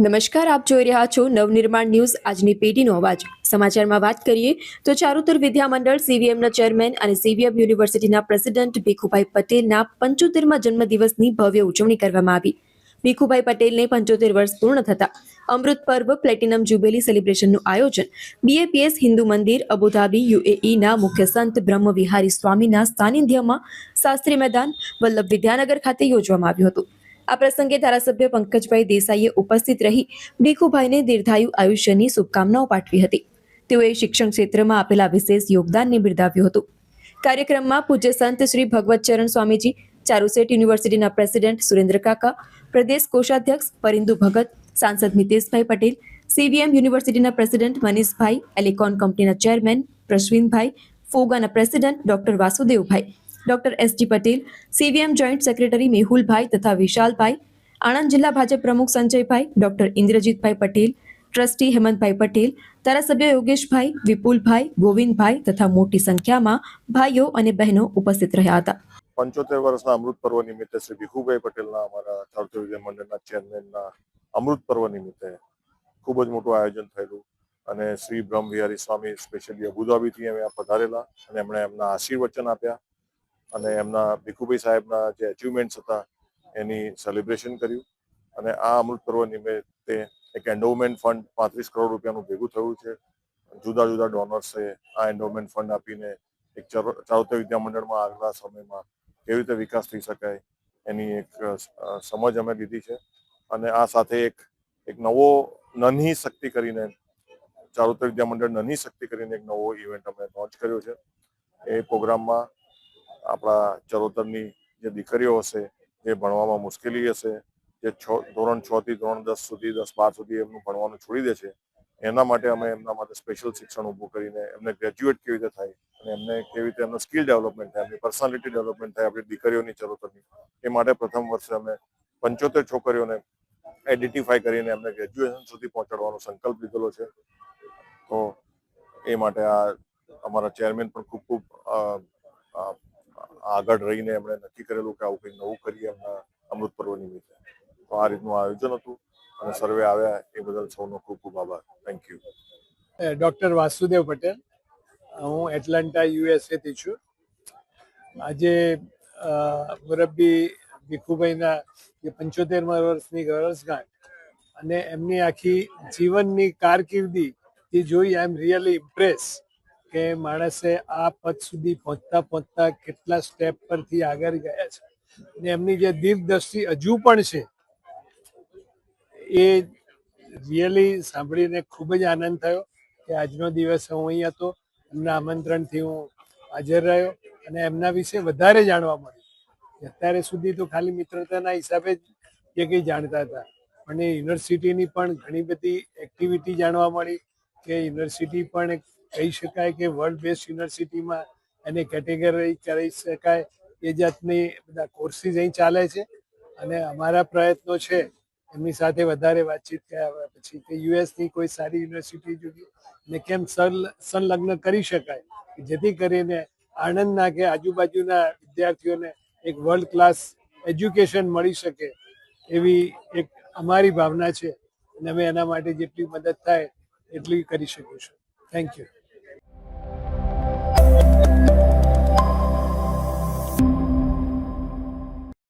નમસ્કાર, આપ જોઈ રહ્યા છો નવનિર્માણ ન્યૂઝ આજની પેઢીનો અવાજ. સમાચારમાં વાત કરીએ તો ચારુતર વિદ્યા મંડળ સીવીએમના ચેરમેન અને સીવીએમ યુનિવર્સિટીના પ્રેસિડેન્ટ ભીખુભાઈ પટેલના પંચોતેરમાં જન્મદિવસની ભવ્ય ઉજવણી કરવામાં આવી. ભીખુભાઈ પટેલને પંચોતેર વર્ષ પૂર્ણ થતા અમૃત પર્વ પ્લેટિનમ જ્યુબેલી સેલિબ્રેશનનું આયોજન બીએપીએસ હિન્દુ મંદિર, અબુધાબી યુએઈના મુખ્ય સંત બ્રહ્મ વિહારી સ્વામીના સાનિધ્યમાં શાસ્ત્રી મેદાન વલ્લભ વિદ્યાનગર ખાતે યોજવામાં આવ્યું હતું. આ પ્રસંગે ધારાસભ્ય પંકજભાઈ દેસાઈએ ઉપસ્થિત રહી ભીખુભાઈને દીર્ઘાયુ આયુષ્યની શુભકામનાઓ પાઠવી હતી. તેઓએ શિક્ષણ ક્ષેત્રમાં આપેલા વિશેષ યોગદાનને બિરદાવ્યું હતું. કાર્યક્રમમાં પૂજ્ય સંત શ્રી ભગવતચરણ સ્વામીજી, ચારુસેટ યુનિવર્સિટીના પ્રેસિડેન્ટ સુરેન્દ્ર કાકા, પ્રદેશ કોષાધ્યક્ષ પરિંદુ ભગત, સાંસદ મિતેશભાઈ પટેલ, સીવીએમ યુનિવર્સિટીના પ્રેસિડેન્ટ મનીષભાઈ, એલિકોન કંપનીના chairman Prashwinbhai, ફોગાના president doctor Vasudevbhai doctor S G Patel, CVM joint secretary Mehulbhai તથા વિશાલભાઈ, આણંદ જિલ્લા ભાજપ પ્રમુખ સંજયભાઈ, ડોક્ટર ઇન્દ્રજીતભાઈ પટેલ, ટ્રસ્ટી હેમંતભાઈ પટેલ, ધારાસભ્ય યોગેશભાઈ, વિપુલભાઈ, ગોવિંદભાઈ તથા મોટી સંખ્યામાં ભાઈઓ અને બહેનો ઉપસ્થિત રહ્યા હતા. પંચોતેર વર્ષના અમૃત પર્વ નિમિત્તે શ્રી ભીખુભાઈ પટેલના અમારા ચારુતર વિજય મંડળના ચેરમેનના અમૃત પર્વ નિમિત્તે ખૂબ જ મોટું આયોજન થયેલું અને શ્રી બ્રહ્મ વિહારી સ્વામી સ્પેશિયલી અબુધાબીથી અમે પધારેલા અને એમણે એમના આશીર્વચન આપ્યા. અને એમના ભીખુભાઈ સાહેબના જે અચીવમેન્ટ્સ હતા, એની સેલિબ્રેશન કર્યું. અને આ અમૃત પર્વ નિમિત્તે એક એન્ડોમેન્ટ ફંડ પાંત્રીસ કરોડ રૂપિયાનું ભેગું થયું છે. જુદા જુદા ડોનર્સે આ એન્ડોમેન્ટ ફંડ આપીને એક ચારો- ચારુતર વિદ્યા મંડળમાં આગલા સમયમાં કેવી રીતે વિકાસ થઈ શકાય, એની એક સમજ અમે લીધી છે. અને આ સાથે એક એક નવો નન્હી શક્તિ કરીને, ચારુત્ય વિદ્યા મંડળ શક્તિ કરીને એક નવો ઇવેન્ટ અમે લોન્ચ કર્યો છે. એ પ્રોગ્રામમાં આપણા ચરોતરની જે દીકરીઓ હશે, એ ભણવામાં મુશ્કેલી હશે. જે છ, ધોરણ છ થી ધોરણ દસ સુધી, દસ બાર સુધી એમનું ભણવાનું છોડી દે છે. એના માટે અમે એમના માટે સ્પેશિયલ શિક્ષણ ઊભું કરીને એમને ગ્રેજ્યુએટ કેવી રીતે થાય અને એમને કેવી રીતે એમનું સ્કિલ ડેવલપમેન્ટ થાય, એમની પર્સનાલિટી ડેવલપમેન્ટ થાય આપણી દીકરીઓની ચરોતરની. એ માટે પ્રથમ વર્ષે અમે પંચોતેર છોકરીઓને આઈડેન્ટિફાઈ કરીને એમને ગ્રેજ્યુએશન સુધી પહોંચાડવાનો સંકલ્પ લીધેલો છે. તો એ માટે આ અમારા ચેરમેન પણ ખૂબ ખૂબ આગળ રહીને એમણે નક્કી કરેલું કે આવું કંઈક નવું કરીએ એમના અમૃત પર્વ નિમિત્તે. તો આ રીતનું આયોજન હતું અને સર્વે આવ્યા એ બદલ સૌનો ખૂબ ખૂબ આભાર. Thank you doctor Vasudev Patel, હું એટલાન્ટા યુએસએથી છું. આજે મુરબ્બી ભીખુભાઈના જે પંચોતેરમાં વર્ષની વર્ષગાંઠ અને એમની આખી જીવનની કારકિર્દી એ જોઈ આઈ એમ રિયલી ઇમ્પ્રેસ કે માણસે આ પદ સુધી પહોંચતા પહોંચતા કેટલા સ્ટેપ પરથી આગળ ગયા છે. અને એમની જે દીર્ઘદ્રષ્ટિ હજુ પણ છે, એ રિયલી સાંભળીને ખૂબ જ આનંદ થયો કે આજનો દિવસ હું અહીં હતો. એમના આમંત્રણથી હું હાજર રહ્યો અને એમના વિશે વધારે જાણવા મળ્યું. અત્યારે સુધી તો ખાલી મિત્રતાના હિસાબે જ જે કંઈ જાણતા હતા. પણ એ યુનિવર્સિટીની પણ ઘણી બધી એક્ટિવિટી જાણવા મળી કે યુનિવર્સિટી પણ એક કહી શકાય કે વર્લ્ડ બેસ્ટ યુનિવર્સિટીમાં એને કેટેગરી કરી શકાય. એ જાતની બધા કોર્સીસ અહીં ચાલે છે. અને અમારા પ્રયત્નો છે, એમની સાથે વધારે વાતચીત કર્યા પછી કે યુએસની કોઈ સારી યુનિવર્સિટી જોઈએ ને કેમ સલ- સંલગ્ન કરી શકાય. જેથી કરીને આણંદના કે આજુબાજુના વિદ્યાર્થીઓને એક વર્લ્ડ ક્લાસ એજ્યુકેશન મળી શકે એવી એક અમારી ભાવના છે. અને અમે એના માટે જેટલી મદદ થાય એટલી કરી શકીશું. Thank you